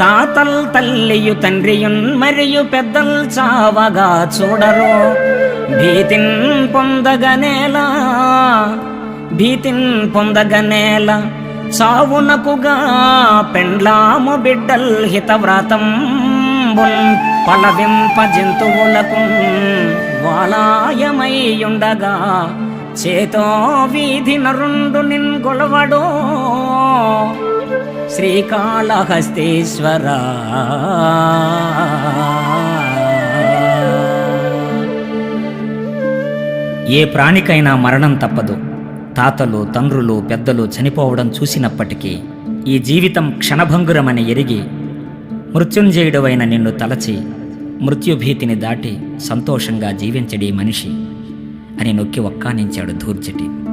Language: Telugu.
తాతల్ తల్లియు తండ్రియున్ మరియు పెద్దల్ చావగా చూడరు. భీతిన్ పొందగనేలా భీతిన్ పొందగనేలా చావునకుగా పెండ్లాము బిడ్డల్ హితవ్రతం పలవింప జంతువులకు వాలాయమై చేతో వీధి నరుండు నిన్ గొలవడో శ్రీకాళహస్తేశ్వర. ఏ ప్రాణికైనా మరణం తప్పదు. తాతలు తండ్రులు పెద్దలు చనిపోవడం చూసినప్పటికీ ఈ జీవితం క్షణభంగురమని ఎరిగి మృత్యుంజయుడవైన నిన్ను తలచి మృత్యుభీతిని దాటి సంతోషంగా జీవించడి మనిషి అని నొక్కి ఒక్కానించాడు ధూర్జటి.